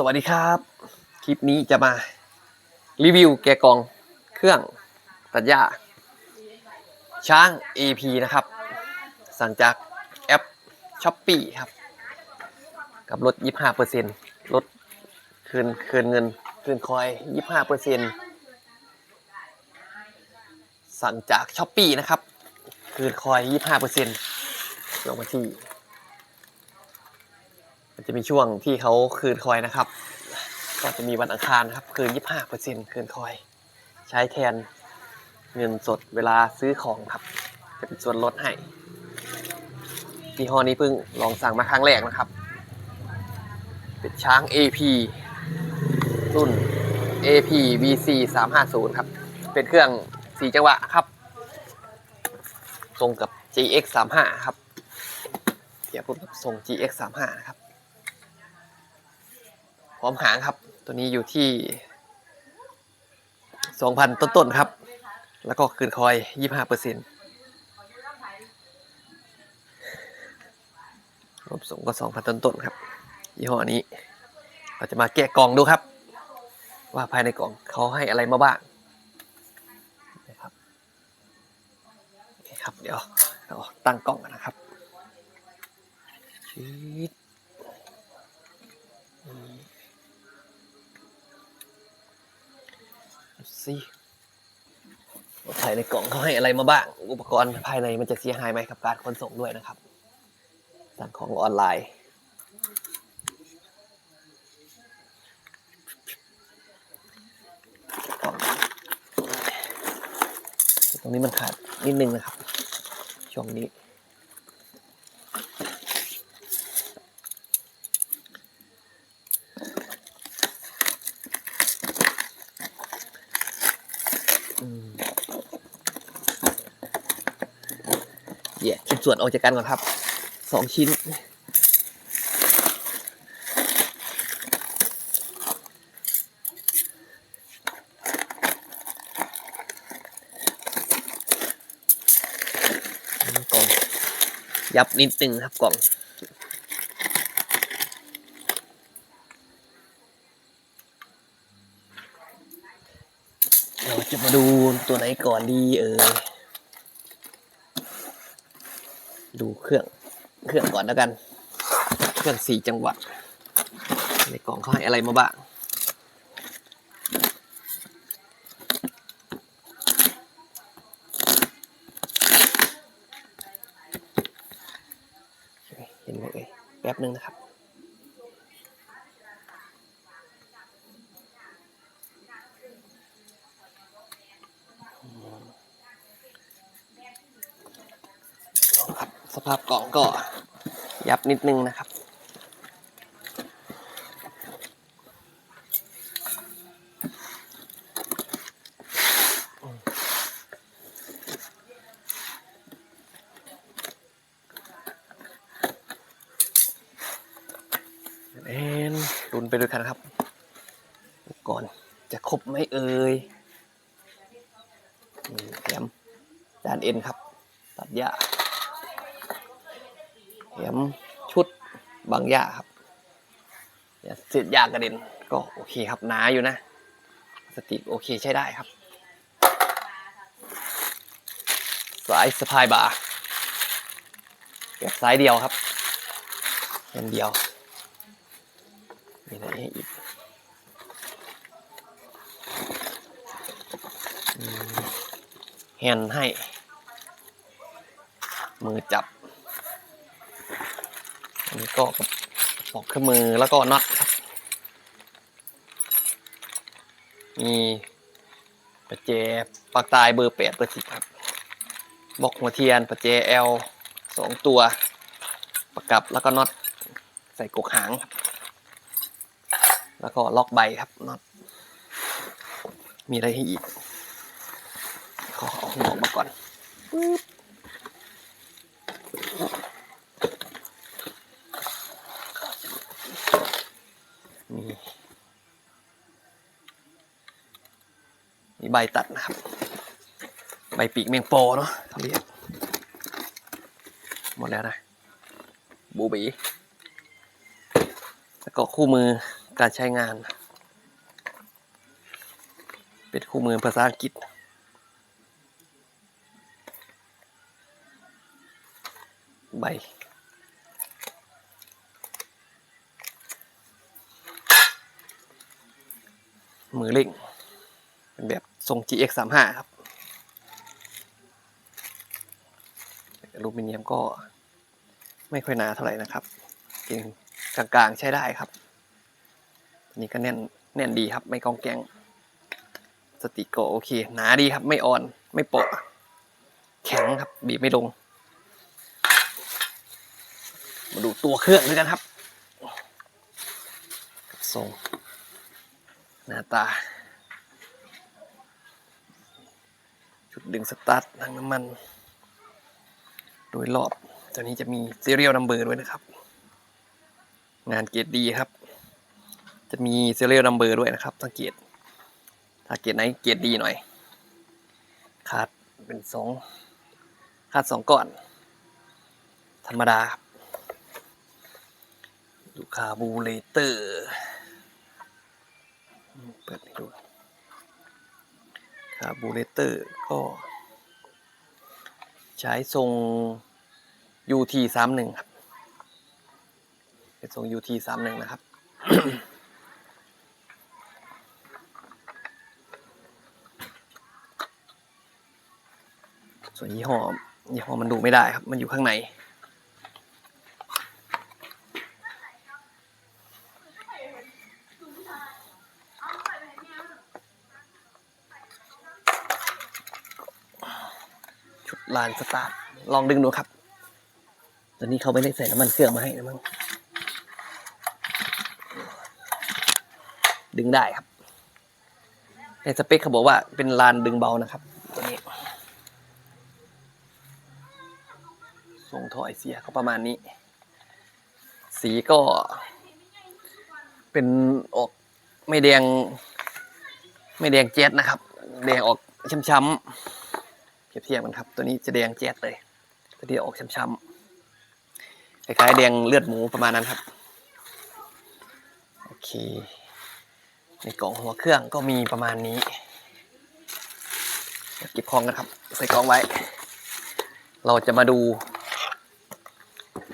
สวัสดีครับ คลิปนี้จะมารีวิวแกกองเครื่องตัดหญ้าช้าง AP นะครับ สั่งจากแอป s h อ p e e ครับ กับลด 25%ลดคืนคืนเงินคืนคอย 25%สั่งจาก s h อ p e e นะครับ คืนคอย 25%ลงมาที่ มันจะมีช่วงที่เขาคืนคอยนะครับ ก็จะมีวันอังคารครับ คืน 25%คืนคอย ใช้แทนเงินสดเวลาซื้อของครับ จะเป็นส่วนลดให้ที่ห้อนี้เพิ่งลองสั่งมาครั้งแรกนะครับ เป็นช้าง AP รุ่น AP VC 350ครับ เป็นเครื่อง4จังหวะครับ ตรงกับ GX 35ครับเทียบกับทรง GX 35นะครับ พร้อมหางครับ ตัวนี้อยู่ที่2,000ต้นๆครับ แล้วก็คืนคอย25เปอร์เซ็นต์รวมส่งก็2,000ต้นๆครับ ยี่ห้อนี้ เราจะมาแกะกล่องดูครับ ว่าภายในกล่องเขาให้อะไรมาบ้างนะครับนี่ครับ เดี๋ยวเราตั้งกล่องกันนะครับชีด ดูสิว่า ภายในกล่องเขาให้อะไรมาบ้าง อุปกรณ์ภายในมันจะเสียหายไหมกับการขนส่งด้วยนะครับ สั่งของออนไลน์ ตรงนี้มันขาดนิดนึงนะครับ ช่วงนี้ กชิ้นส่วนออกจากกันก่อนครับสองชิ้น กล่อง ยับนิดนึงครับกล่องเราจะมาดูตัวไหนก่อนดีเออ ดูเครื่องเครื่องก่อนแล้วกัน เครื่องสี่จังหวะในกล่องเขาให้อะไรมาบ้างเห็นไหมเอ่ยแป๊บนึงนะครับ ครับส ภาพกล่องก็ยับนิดนึงนะครับ เอ็นรุนไปด้วยกันครับ ก่อนจะครบไหมเอ่ยนี่แถมจานเอ็นครับ ตัดหญ้า แถมชุดบางหญ้าครับอย่าเสียดยากระเด็นก็โอเคครับหนาอยู่นะสติโอเคใช้ได้ครับ สายสะพายบ่าแบบสายเดียวครับแค่เดียวมีอะไรให้อีกแฮนให้ มือจับ นี้ก็ปอกเครื่องมือแล้วก็น็อตครับ มีประแจปากตายเบอร์แปดเบอร์สิบครับบล็อกหัวเทียนประแจ L สองตัว ประกับแล้วก็น็อตใส่กกหาง แล้วก็ล็อกใบครับน็อตมีอะไรให้อีกขอเอาข้างอกมาก่อนปึ๊บ มีใบตัดนะครับ ใบปีกแมงโปเนาะเขาเรียกหมดแล้วนะ บูบี แล้วก็คู่มือการใช้งาน เป็นคู่มือภาษาอังกฤษใบมือเล่ง เป็นแบบทรง GX 3 5ครับอลูมิเนียมก็ไม่ค่อยหนาเท่าไหร่นะครับจริงกลางๆใช้ได้ครับนนี้ก็แน่นแน่นดีครับ ไม่กองแกงสติกก็โอเค หนาดีครับ ไม่อ่อน ไม่เปาะ แข็งครับ บีบไม่ลง มาดูตัวเครื่องด้วยกันครับทรงหน้าตาุดดึงสตาร์ททางน้ำมัน โดยรอบตัวนี้จะมี serial number ด้วยนะครับ งานเกรดดีครับ จะมี serial number ด้วยนะครับสังเกตถ้าเกรดไหนเกรดดีหน่อยขาดเป็นสองขาดสองก่อน ธรรมดาครับดูคาบูเลเตอร์ เปิดให้ดู คาบูเลเตอร์ก็ ใช้ทรง UT 3 1ครับเป็นทรง UT 3 1นะครับ ส่วนยี่ห้อยี่ห้อมันดูไม่ได้ครับ มันอยู่ข้างใน ลานสตาร์ทลองดึงดูครับตอนนี้เขาไม่ได้ใส่น้ำมันเครื่องมาให้นะมั้งดึงได้ครับในสเปคเขาบอกว่าเป็นลานดึงเบานะครับ ตัวนี้ ส่งท่อไอเสียก็ประมาณนี้ สีก็ เป็นออกไม่แดง ไม่แดงแจ๊ดนะครับ แดงออกช้ำๆ เทียบกันครับ ตัวนี้จะแดงแจ๊ดเลย ตัวนี้ออกช้ำๆคล้ายๆแดงเลือดหมูประมาณนั้นครับ โอเค ในกล่องหัวเครื่องก็มีประมาณนี้เดี๋ยวเก็บของกันครับ ใส่กล่องไว้ เราจะมาดู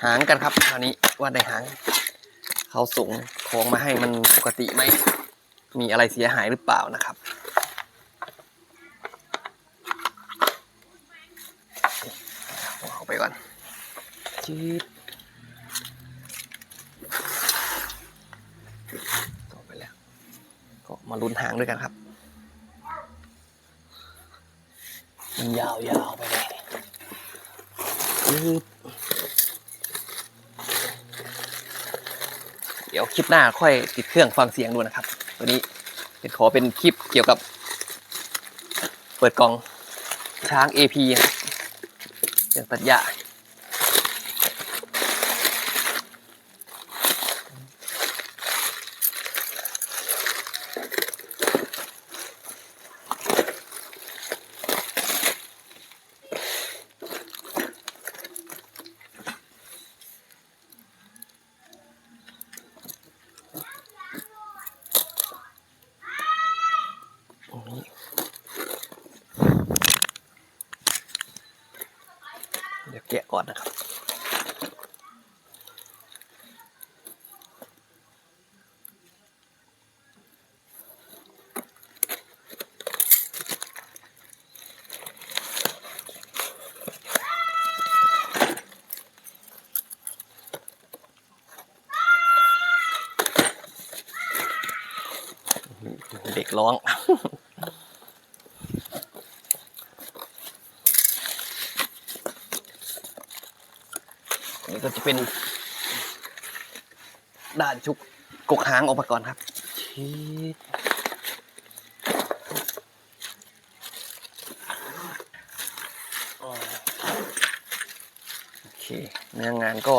หางกันครับคราวนี้ว่าในหางเขาส่งของมาให้มันปกติไหมมีอะไรเสียหายหรือเปล่านะครับ เอาไปก่อน ชืดต่อไปแล้ว ก็มาลุ้นหางด้วยกันครับ มันยาวๆไปเลยชืดเดี๋ยวคลิปหน้าค่อยติดเครื่องฟังเสียงดูนะครับ ตัวนี้เป็นขอเป็นคลิปเกี่ยวกับ เปิดกล่องช้าง AP ครับเรื่องตัดหญ้า นี้ เดี๋ยวแกะก่อนนะครับเด็กร้อง นี่ก็จะ เป็นด้านชุกกกหางออกมาก่อนครับโอเคเนื้องานก็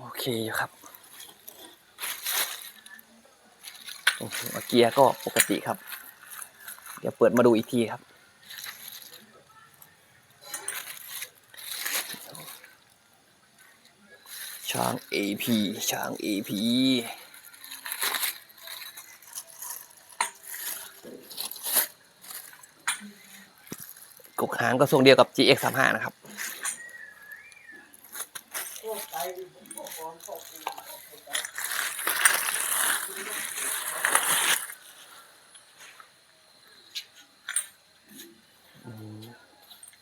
โอเคอยู่ครับโอ้โหเกียร์ก็ปกติครับ เดี๋ยวเปิดมาดูอีกทีครับ ช้าง AP ช้าง AP กกหางก็ทรงเดียวกับ GX 3 5นะครับ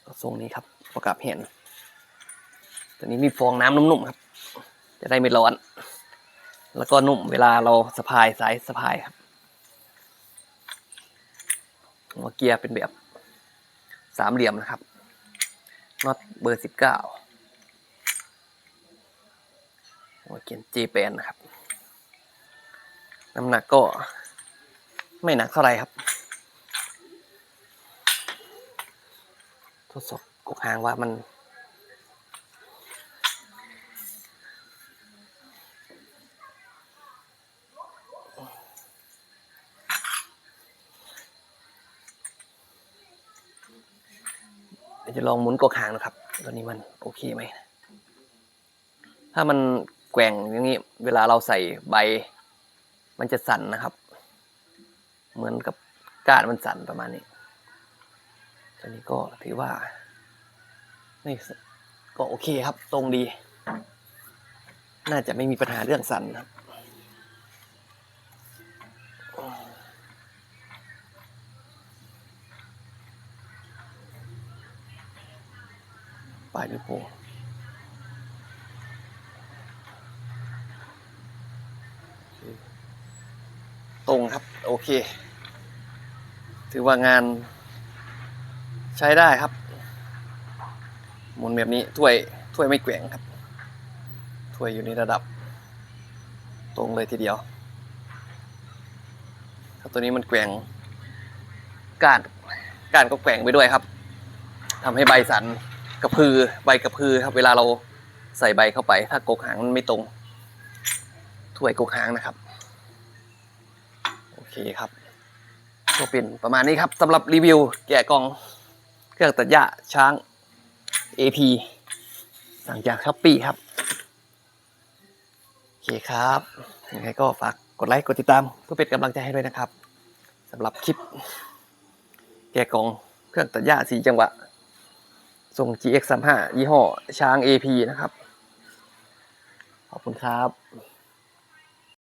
ก็ทรงนี้ครับประกับเห็นตัวนี้มีฟองน้ำนุ่มๆครับ จะได้ไม่ร้อน แล้วก็นุ่มเวลาเราสะพายสายสะพายครับหัวเกียร์เป็นแบบสามเหลี่ยมนะครับน็อตเบอร์สิบเก้าหัวเกียร์ J แปนนะครับ น้ำหนักก็ไม่หนักเท่าไหร่ครับ ทดสอบกกหางว่ามัน จะลองหมุนกกหางนะครับ ตัวนี้มันโอเคไหม ถ้ามันแกว่งอย่างนี้ เวลาเราใส่ใบ มันจะสั่นนะครับ เหมือนกับก้านมันสั่นประมาณนี้ ตัวนี้ก็ถือว่า ไม่ก็โอเคครับ ตรงดี น่าจะไม่มีปัญหาเรื่องสั่นครับายนิ้วโป้งตรงครับ โอเค ถือว่างานใช้ได้ครับหมุนแบบนี้ถ้วยถ้วยไม่แกว่งครับถ้วยอยู่ในระดับ ตรงเลยทีเดียว ถ้าตัวนี้มันแกว่งก้านก้านก็แกว่งไปด้วยครับทำให้ใบสัน กระพือใบกระพือครับ เวลาเราใส่ใบเข้าไป ถ้ากกหางมันไม่ตรงถ้วยกกหางนะครับ โอเคครับก็เป็นประมาณนี้ครับสำหรับรีวิวแกะกล่องเครื่องตัดหญ้าช้าง AP สั่งจากช้อปปี้ครับ โอเคครับยังไงก็ฝากกดไลค์กดติดตามเพื่อเป็นกำลังใจให้ด้วยนะครับสำหรับคลิป แกะกล่องเครื่องตัดหญ้าสีจังหวะ ส่ง GX 3 5 ยี่ห้อช้าง AP นะครับ ขอบคุณครับ